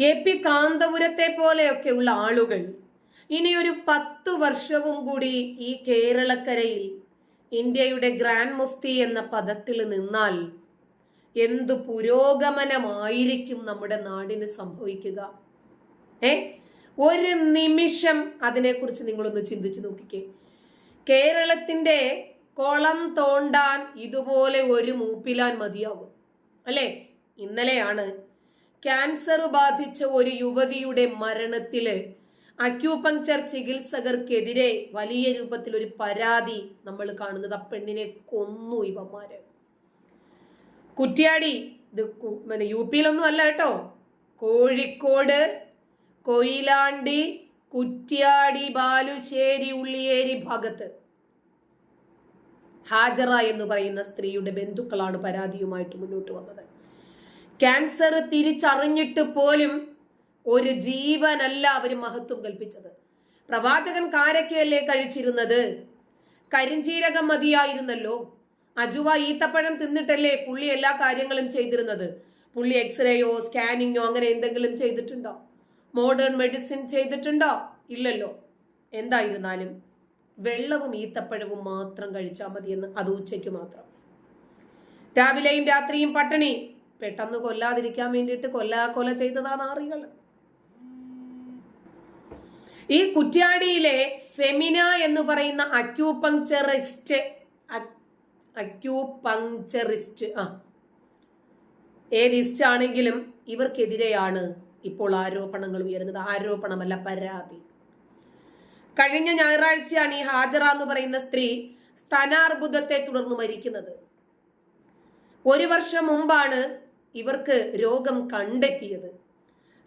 A P കാന്തപുരത്തെ പോലെയൊക്കെയുള്ള ആളുകൾ ഇനിയൊരു പത്ത് വർഷവും കൂടി ഈ കേരളക്കരയിൽ ഇന്ത്യയുടെ ഗ്രാൻഡ് മുഫ്തി എന്ന പദത്തിൽ നിന്നാൽ എന്തു പുരോഗമനമായിരിക്കും നമ്മുടെ നാടിന് സംഭവിക്കുക? ഏ? ഒരു നിമിഷം അതിനെക്കുറിച്ച് നിങ്ങളൊന്ന് ചിന്തിച്ചു നോക്കിക്കേ. കേരളത്തിന്റെ കുളം തോണ്ടാൻ ഇതുപോലെ ഒരു മൂപ്പിലാൻ മതിയാകും. അല്ലേ? ഇന്നലെയാണ് ക്യാൻസർ ബാധിച്ച ഒരു യുവതിയുടെ മരണത്തിൽ അക്യൂപങ്ചർ ചികിത്സകർക്കെതിരെ വലിയ രൂപത്തിൽ ഒരു പരാതി നമ്മൾ കാണുന്നത്. ആ പെണ്ണിനെ കൊന്നു ഇവന്മാര്. കുറ്റ്യാടി ഇത് പിന്നെ യു പിയിലൊന്നും അല്ല കേട്ടോ. കോഴിക്കോട് കൊയിലാണ്ടി കുറ്റ്യാടി ബാലുശ്ശേരി ഉള്ളിയേരി ഭാഗത്ത്. ഹാജറ എന്ന് പറയുന്ന സ്ത്രീയുടെ ബന്ധുക്കളാണ് പരാതിയുമായിട്ട് മുന്നോട്ട് വന്നത്. ക്യാൻസർ തിരിച്ചറിഞ്ഞിട്ട് പോലും ഒരു ജീവനല്ല അവർ മഹത്വം കൽപ്പിച്ചത്. പ്രവാചകൻ കാരക്കയല്ലേ കഴിച്ചിരുന്നത്? കരിഞ്ചീരകം മതിയായിരുന്നല്ലോ. അജുവ ഈത്തപ്പഴം തിന്നിട്ടല്ലേ പുള്ളി എല്ലാ കാര്യങ്ങളും ചെയ്തിരുന്നത്? പുള്ളി എക്സ്റേയോ സ്കാനിങ്ങോ അങ്ങനെ എന്തെങ്കിലും ചെയ്തിട്ടുണ്ടോ? മോഡേൺ മെഡിസിൻ ചെയ്തിട്ടുണ്ടോ? ഇല്ലല്ലോ. എന്തായിരുന്നാലും വെള്ളവും ഈത്തപ്പഴവും മാത്രം കഴിച്ചാൽ മതിയെന്ന് അത് ഉച്ചയ്ക്ക് മാത്രം. രാവിലെയും രാത്രിയും പട്ടിണി. പെട്ടെന്ന് കൊല്ലാതിരിക്കാൻ വേണ്ടിയിട്ട് കൊല്ലാ കൊല ചെയ്തതാണ് ആറികൾ. ഈ കുറ്റ്യാടിയിലെ ഫെമിന എന്ന് പറയുന്ന അക്യൂപങ്ചറിസ്റ്റ് അക്യൂപങ്ചറിസ്റ്റ് ആ ഏത് ആണെങ്കിലും ഇവർക്കെതിരെയാണ് ഇപ്പോൾ ആരോപണങ്ങൾ ഉയരുന്നത്. ആരോപണമല്ല പരാതി. കഴിഞ്ഞ ഞായറാഴ്ചയാണ് ഈ ഹാജറ എന്ന് പറയുന്ന സ്ത്രീ സ്ഥാനാർബുദത്തെ തുടർന്ന് മരിക്കുന്നത്. ഒരു വർഷം മുമ്പാണ് ഇവർക്ക് രോഗം കണ്ടെത്തിയത്.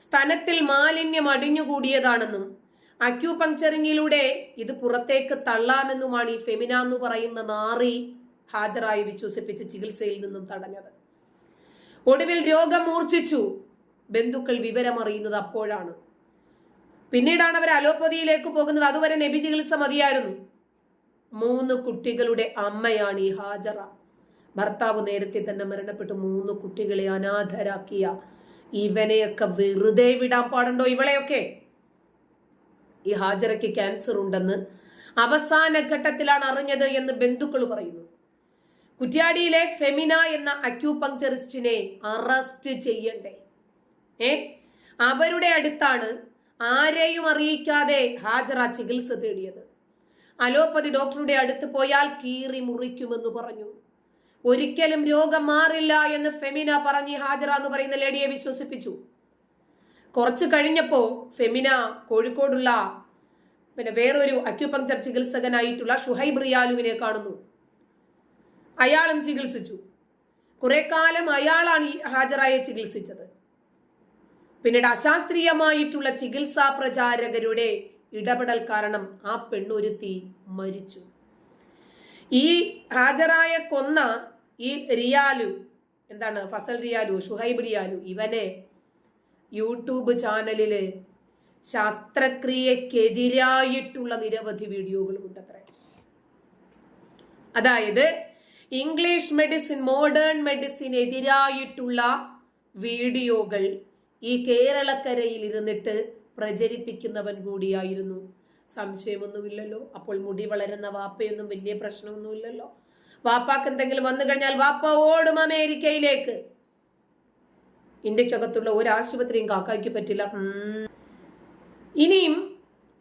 സ്ഥലത്തിൽ മാലിന്യം അടിഞ്ഞുകൂടിയതാണെന്നും അക്യൂപങ്ചറിങ്ങിലൂടെ ഇത് പുറത്തേക്ക് തള്ളാമെന്നുമാണ് ഈ ഫെമിന എന്ന് പറയുന്ന നാറി ഹാജരായി വിശ്വസിപ്പിച്ച് ചികിത്സയിൽ നിന്നും തടഞ്ഞത്. ഒടുവിൽ രോഗം മൂർച്ഛിച്ചു ബന്ധുക്കൾ വിവരമറിയുന്നത് അപ്പോഴാണ്. പിന്നീടാണ് അവർ അലോപ്പതിയിലേക്ക് പോകുന്നത്. അതുവരെ നബി ചികിത്സ മതിയായിരുന്നു. മൂന്ന് കുട്ടികളുടെ അമ്മയാണ് ഈ ഹാജറ. ഭർത്താവ് നേരത്തെ തന്നെ മരണപ്പെട്ടു. മൂന്ന് കുട്ടികളെ അനാഥരാക്കിയ ഇവനെയൊക്കെ വെറുതെ വിടാൻ പാടുണ്ടോ ഇവളെയൊക്കെ? ഈ ഹാജറയ്ക്ക് ക്യാൻസർ ഉണ്ടെന്ന് അവസാന ഘട്ടത്തിലാണ് അറിഞ്ഞത് എന്ന് ബന്ധുക്കൾ പറയുന്നു. കുറ്റ്യാടിയിലെ ഫെമിന എന്ന അക്യൂപങ്ചറിസ്റ്റിനെ അറസ്റ്റ് ചെയ്യണ്ടേ? ഏ? അവരുടെ അടുത്താണ് ആരെയും അറിയിക്കാതെ ഹാജറ ചികിത്സ തേടിയത്. അലോപ്പതി ഡോക്ടറുടെ അടുത്ത് പോയാൽ കീറി മുറിക്കുമെന്ന് പറഞ്ഞു. ഒരിക്കലും രോഗം മാറില്ല എന്ന് ഫെമിന പറഞ്ഞ് ഹാജറ എന്ന് പറയുന്ന ലേഡിയെ വിശ്വസിപ്പിച്ചു. കുറച്ച് കഴിഞ്ഞപ്പോ ഫെമിന കോഴിക്കോടുള്ള പിന്നെ വേറൊരു അക്യുപങ്ചർ ചികിത്സകനായിട്ടുള്ള ഷുഹൈബ് റിയാലുവിനെ കാണുന്നു. അയാളും ചികിത്സിച്ചു. കുറെ കാലം അയാളാണ് ഈ ഹാജറായെ ചികിത്സിച്ചത്. പിന്നീട് അശാസ്ത്രീയമായിട്ടുള്ള ചികിത്സാ പ്രചാരകരുടെ ഇടപെടൽ കാരണം ആ പെണ്ണൊരുത്തി മരിച്ചു. ഈ ഹാജറായ കൊന്ന ഈ റിയാലു എന്താണ്? ഫസൽ റിയാലു ഷുഹൈബ് റിയാലു ഇവനെ യൂട്യൂബ് ചാനലിൽ ശാസ്ത്രക്രിയക്കെതിരായിട്ടുള്ള നിരവധി വീഡിയോകളും അത്ര അതായത് ഇംഗ്ലീഷ് മെഡിസിൻ മോഡേൺ മെഡിസിൻ എതിരായിട്ടുള്ള വീഡിയോകൾ ഈ കേരളക്കരയിൽ ഇരുന്നിട്ട് പ്രചരിപ്പിക്കുന്നവൻ കൂടിയായിരുന്നു. സംശയമൊന്നുമില്ലല്ലോ. അപ്പോൾ മുടി വളരുന്ന വാപ്പയൊന്നും വലിയ പ്രശ്നമൊന്നുമില്ലല്ലോ. വാപ്പാക്ക് എന്തെങ്കിലും വന്നു കഴിഞ്ഞാൽ വാപ്പ ഓടും അമേരിക്കയിലേക്ക്. ഇന്ത്യക്കകത്തുള്ള ഒരു ആശുപത്രിയും കാക്കായ്ക്ക് പറ്റില്ല. ഇനിയും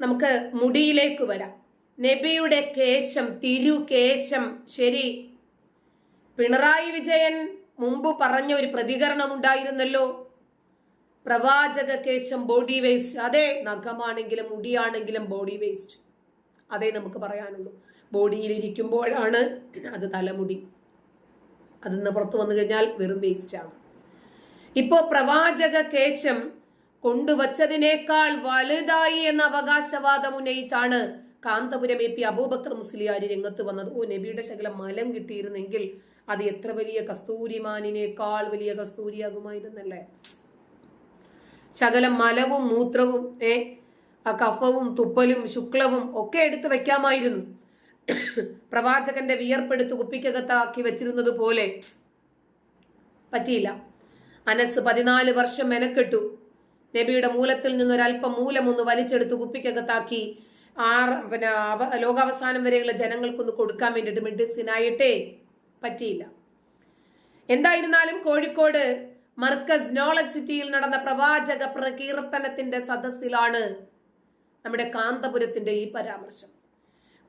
നമുക്ക് മുടിയിലേക്ക് വരാം. നബിയുടെ കേശം തിരുകേശം ശരി. പിണറായി വിജയൻ മുമ്പ് പറഞ്ഞ ഒരു പ്രതികരണം ഉണ്ടായിരുന്നല്ലോ. പ്രവാചക കേശം ബോഡി വേസ്റ്റ്. അതെ നഖമാണെങ്കിലും മുടിയാണെങ്കിലും ബോഡി വേസ്റ്റ്. അതേ നമുക്ക് പറയാനുള്ളൂ. ബോഡിയിലിരിക്കുമ്പോഴാണ് അത് തലമുടി. അതിൽ നിന്ന് പുറത്തു വന്നു കഴിഞ്ഞാൽ വെറും വേസ്റ്റ് ആണ്. ഇപ്പോ പ്രവാചക കേശം കൊണ്ടുവച്ചതിനേക്കാൾ വലുതായി എന്ന അവകാശവാദം ഉന്നയിച്ചാണ് കാന്തപുരം എ പി അബൂബക്കർ മുസ്ലിയാരി രംഗത്ത് വന്നത്. ഓ നബിയുടെ ശകലം മലം കിട്ടിയിരുന്നെങ്കിൽ അത് എത്ര വലിയ കസ്തൂരിമാനിനേക്കാൾ വലിയ കസ്തൂരിയാകുമായിരുന്നല്ലേ? ശകലം മലവും മൂത്രവും ഏ ആ കഫവും തുപ്പലും ശുക്ലവും ഒക്കെ എടുത്തു വെക്കാമായിരുന്നു പ്രവാചകന്റെ വിയർപ്പെടുത്ത് കുപ്പിക്കകത്താക്കി വെച്ചിരുന്നത് പോലെ. പറ്റിയില്ല. അനസ് പതിനാല് വർഷം മെനക്കെട്ടു. നബിയുടെ മൂലത്തിൽ നിന്നൊരല്പം മൂലം ഒന്ന് വലിച്ചെടുത്ത് കുപ്പിക്കകത്താക്കി ആറ് പിന്നെ ലോകാവസാനം വരെയുള്ള ജനങ്ങൾക്കൊന്ന് കൊടുക്കാൻ വേണ്ടിയിട്ട് മെഡിസിനായിട്ടേ പറ്റിയില്ല. എന്തായിരുന്നാലും കോഴിക്കോട് മർക്കസ് നോളജ് സിറ്റിയിൽ നടന്ന പ്രവാചക പ്രകീർത്തനത്തിന്റെ സദസ്സിലാണ് നമ്മുടെ കാന്തപുരത്തിന്റെ ഈ പരാമർശം.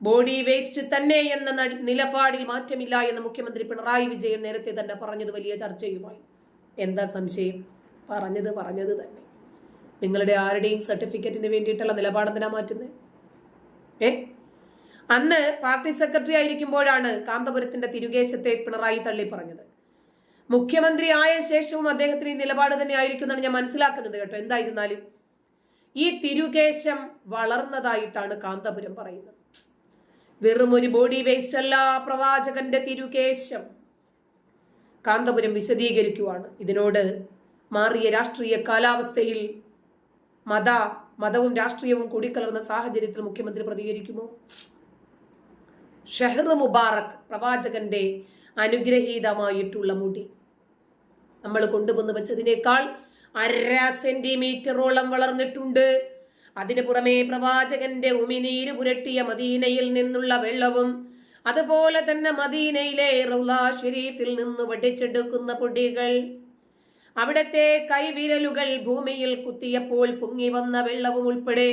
ബോഡി വേസ്റ്റ് തന്നെ എന്ന നിലപാടിൽ മാറ്റമില്ല എന്ന് മുഖ്യമന്ത്രി പിണറായി വിജയൻ നേരത്തെ തന്നെ പറഞ്ഞത് വലിയ ചർച്ചയുമായി. എന്താ സംശയം? പറഞ്ഞത് പറഞ്ഞത് തന്നെ. നിങ്ങളുടെ ആരുടെയും സർട്ടിഫിക്കറ്റിന് വേണ്ടിയിട്ടുള്ള നിലപാടെന്തിനാ മാറ്റുന്നത് ഏ? അന്ന് പാർട്ടി സെക്രട്ടറി ആയിരിക്കുമ്പോഴാണ് കാന്തപുരത്തിന്റെ തിരുകേശത്തെ പിണറായി തള്ളി പറഞ്ഞത്. മുഖ്യമന്ത്രി ആയ ശേഷവും അദ്ദേഹത്തിന് ഈ നിലപാട് തന്നെ ആയിരിക്കും എന്നാണ് ഞാൻ മനസ്സിലാക്കുന്നത് കേട്ടോ. എന്തായിരുന്നാലും? ഈ തിരുകേശം വളർന്നതായിട്ടാണ് കാന്തപുരം പറയുന്നത്. വെറും ഒരു ബോഡി വേസ്റ്റ് അല്ല പ്രവാചകന്റെ തിരുകേശം. കാന്തപുരം വിശദീകരിക്കുവാണ്. ഇതിനോട് മാറിയ രാഷ്ട്രീയ കാലാവസ്ഥയിൽ മത മതവും രാഷ്ട്രീയവും കൂടിക്കലർന്ന സാഹചര്യത്തിൽ മുഖ്യമന്ത്രി പ്രതികരിക്കുമോ? ഷെഹർ മുബാറക് പ്രവാചകന്റെ അനുഗ്രഹീതമായിട്ടുള്ള മുടി. നമ്മൾ കൊണ്ടുവന്ന് വെച്ചതിനേക്കാൾ അര സെന്റിമീറ്ററോളം വളർന്നിട്ടുണ്ട്. അതിനു പുറമെ പ്രവാചകന്റെ ഉമിനീര് പുരട്ടിയ മദീനയിൽ നിന്നുള്ള വെള്ളവും അതുപോലെ തന്നെ മദീനയിലെ റൗലാ ഷെരീഫിൽ നിന്ന് വടിച്ചെടുക്കുന്ന പൊടികൾ. അവിടത്തെ കൈവിരലുകൾ ഭൂമിയിൽ കുത്തിയപ്പോൾ പൊങ്ങി വന്ന വെള്ളവും ഉൾപ്പെടെ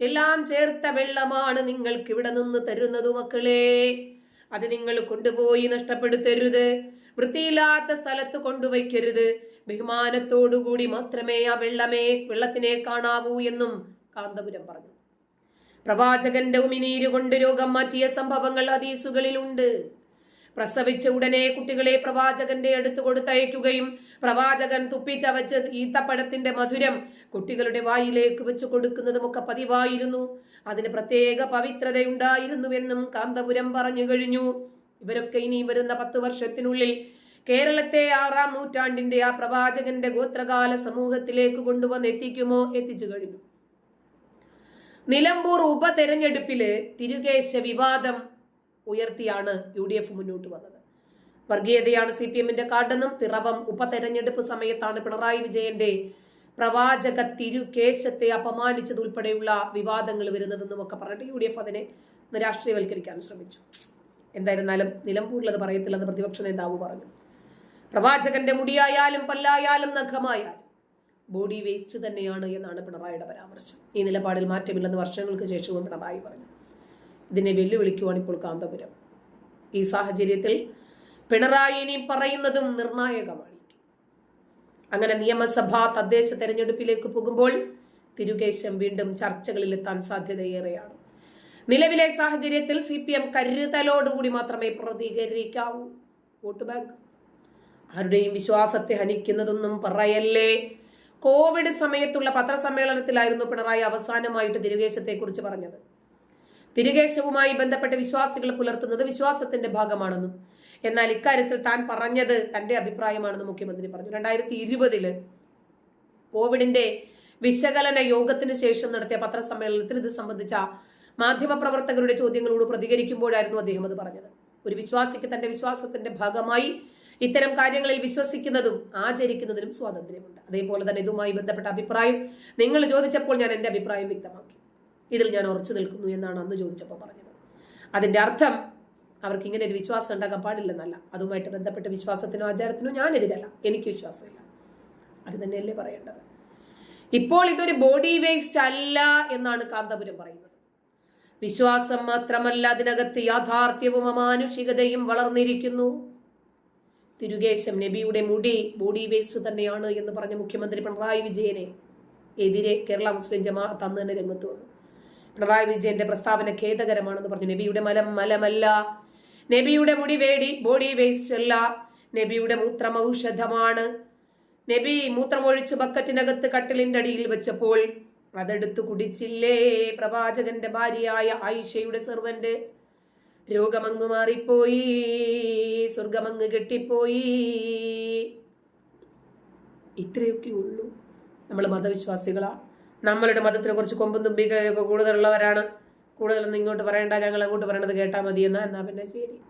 എല്ലാം ചേർത്ത വെള്ളമാണ് നിങ്ങൾക്ക് ഇവിടെ നിന്ന് തരുന്നത് മക്കളെ. അത് നിങ്ങൾ കൊണ്ടുപോയി നഷ്ടപ്പെടുത്തരുത്. വൃത്തിയില്ലാത്ത സ്ഥലത്ത് കൊണ്ടുവയ്ക്കരുത്. ബഹുമാനത്തോടുകൂടി മാത്രമേ ആ വെള്ളമേ വെള്ളത്തിനെ കാണാവൂ എന്നും കാന്തപുരം പറഞ്ഞു. പ്രവാചകന്റെ ഉമിനീര് കൊണ്ട് രോഗം മാറ്റിയ സംഭവങ്ങൾ ഹദീസുകളിലുണ്ട് പ്രസവിച്ച ഉടനെ കുട്ടികളെ പ്രവാചകന്റെ അടുത്ത് കൊടുത്തയക്കുകയും പ്രവാചകൻ തുപ്പിച്ചവച്ച് ഈത്തപ്പഴത്തിന്റെ മധുരം കുട്ടികളുടെ വായിലേക്ക് വെച്ച് കൊടുക്കുന്നതുമൊക്കെ പതിവായിരുന്നു. അതിന് പ്രത്യേക പവിത്രതയുണ്ടായിരുന്നുവെന്നും കാന്തപുരം പറഞ്ഞു കഴിഞ്ഞു. ഇവരൊക്കെ ഇനി വരുന്ന പത്ത് വർഷത്തിനുള്ളിൽ കേരളത്തെ ആറാം നൂറ്റാണ്ടിന്റെ ആ പ്രവാചകന്റെ ഗോത്രകാല സമൂഹത്തിലേക്ക് കൊണ്ടുവന്ന് എത്തിക്കുമോ? എത്തിച്ചു കഴിഞ്ഞു. നിലമ്പൂർ ഉപതെരഞ്ഞെടുപ്പിൽ തിരുകേശ വിവാദം ഉയർത്തിയാണ് യു ഡി എഫ് മുന്നോട്ട് വന്നത്. വർഗീയതയാണ് സി പി എമ്മിന്റെ കാർഡെന്നും പിറവം ഉപതെരഞ്ഞെടുപ്പ് സമയത്താണ് പിണറായി വിജയന്റെ പ്രവാചക തിരുകേശത്തെ അപമാനിച്ചതുൾപ്പെടെയുള്ള വിവാദങ്ങൾ വരുന്നതെന്നും ഒക്കെ പറഞ്ഞിട്ട് യു ഡി എഫ് അതിനെ രാഷ്ട്രീയവൽക്കരിക്കാൻ ശ്രമിച്ചു. എന്തായിരുന്നാലും നിലമ്പൂരിൽ അത് പറയത്തില്ലെന്ന് പ്രതിപക്ഷ നേതാവ് പറഞ്ഞു. പ്രവാചകന്റെ മുടിയായാലും പല്ലായാലും നഖമായാലും ബോഡി വേസ്റ്റ് തന്നെയാണ് എന്നാണ് പിണറായിയുടെ പരാമർശം. ഈ നിലപാടിൽ മാറ്റമില്ലെന്ന് വർഷങ്ങൾക്ക് ശേഷവും പിണറായി പറഞ്ഞു. ഇതിനെ വെല്ലുവിളിക്കുവാണ് ഇപ്പോൾ കാന്തപുരം. ഈ സാഹചര്യത്തിൽ പിണറായി ഇനി പറയുന്നതും നിർണായകമാണ്. അങ്ങനെ നിയമസഭാ തദ്ദേശ തെരഞ്ഞെടുപ്പിലേക്ക് പോകുമ്പോൾ തിരുകേശം വീണ്ടും ചർച്ചകളിലെത്താൻ സാധ്യതയേറെയാണ്. നിലവിലെ സാഹചര്യത്തിൽ സി പി എം കരുതലോടുകൂടി മാത്രമേ പ്രതികരിക്കാവൂ. Vote bank. ആരുടെയും വിശ്വാസത്തെ ഹനിക്കുന്നതൊന്നും പറയല്ലേ? കോവിഡ് സമയത്തുള്ള പത്രസമ്മേളനത്തിലായിരുന്നു പിണറായി അവസാനമായിട്ട് തിരുകേശത്തെക്കുറിച്ച് പറഞ്ഞത്. തിരുകേശവുമായി ബന്ധപ്പെട്ട വിശ്വാസികൾ പുലർത്തുന്നത് വിശ്വാസത്തിന്റെ ഭാഗമാണെന്നും എന്നാൽ ഇക്കാര്യത്തിൽ താൻ പറഞ്ഞത് തന്റെ അഭിപ്രായമാണെന്നും മുഖ്യമന്ത്രി പറഞ്ഞു. രണ്ടായിരത്തി ഇരുപതിൽ കോവിഡിന്റെ വിശകലന യോഗത്തിന് ശേഷം നടത്തിയ പത്രസമ്മേളനത്തിൽ ഇത് സംബന്ധിച്ച മാധ്യമപ്രവർത്തകരുടെ ചോദ്യങ്ങളോട് പ്രതികരിക്കുമ്പോഴായിരുന്നു അദ്ദേഹം അത് പറഞ്ഞത്. ഒരു വിശ്വാസിക്ക് തന്റെ വിശ്വാസത്തിന്റെ ഭാഗമായി ഇത്തരം കാര്യങ്ങളിൽ വിശ്വസിക്കുന്നതും ആചരിക്കുന്നതിനും സ്വാതന്ത്ര്യമുണ്ട്. അതേപോലെ തന്നെ ഇതുമായി ബന്ധപ്പെട്ട അഭിപ്രായം നിങ്ങൾ ചോദിച്ചപ്പോൾ ഞാൻ എന്റെ അഭിപ്രായം വ്യക്തമാക്കി. ഇതിൽ ഞാൻ ഉറച്ചു നിൽക്കുന്നു എന്നാണ് അന്ന് ചോദിച്ചപ്പോൾ പറഞ്ഞത്. അതിന്റെ അർത്ഥം അവർക്ക് ഇങ്ങനെ ഒരു വിശ്വാസം ഉണ്ടാക്കാൻ പാടില്ലെന്നല്ല. അതുമായിട്ട് ബന്ധപ്പെട്ട വിശ്വാസത്തിനോ ആചാരത്തിനോ ഞാനെതിരല്ല. എനിക്ക് വിശ്വാസമില്ല. അത് തന്നെയല്ലേ പറയേണ്ടത്. ഇപ്പോൾ ഇതൊരു ബോഡി വേസ്റ്റ് അല്ല എന്നാണ് കാന്തപുരം പറയുന്നത്. വിശ്വാസം മാത്രമല്ല അതിനകത്ത് യാഥാർത്ഥ്യവും അമാനുഷികതയും വളർന്നിരിക്കുന്നു. തിരുകേശം നബിയുടെ മുടി ബോഡി വേസ്റ്റ് തന്നെയാണ് എന്ന് പറഞ്ഞ മുഖ്യമന്ത്രി പിണറായി വിജയനെ എതിരെ കേരള മുസ്ലിം ജമാഅത്ത് അന്ന് തന്നെ രംഗത്ത് വന്നു. പിണറായി വിജയന്റെ പ്രസ്താവന ഖേദകരമാണെന്ന് പറഞ്ഞു. നബിയുടെ മലം മലമല്ല. നബിയുടെ മുടി വേടി ബോഡി വേസ്റ്റ് അല്ല. നബിയുടെ മൂത്രം ഔഷധമാണ് നബി മൂത്രമൊഴിച്ച് ബക്കറ്റിനകത്ത് കട്ടിലിന്റെ അടിയിൽ വെച്ചപ്പോൾ അതെടുത്തു കുടിച്ചില്ലേ? പ്രവാചകന്റെ ഭാര്യയായ ആയിഷയുടെ സെർവന്റ് രോഗമങ്ങ് മാറിപ്പോയി സ്വർഗമങ്ങ് കെട്ടിപ്പോയി. ഇത്രയൊക്കെ ഉള്ളൂ നമ്മൾ മതവിശ്വാസികളാ. നമ്മളുടെ മതത്തിനെ കുറിച്ച് കൊമ്പും തുമ്പിക്കൊക്കെ കൂടുതലുള്ളവരാണ്. കൂടുതലൊന്നും ഇങ്ങോട്ട് പറയണ്ട ഞങ്ങൾ അങ്ങോട്ട് പറയണത് കേട്ടാൽ മതി എന്നാ എന്നാ പിന്നെ ശരി.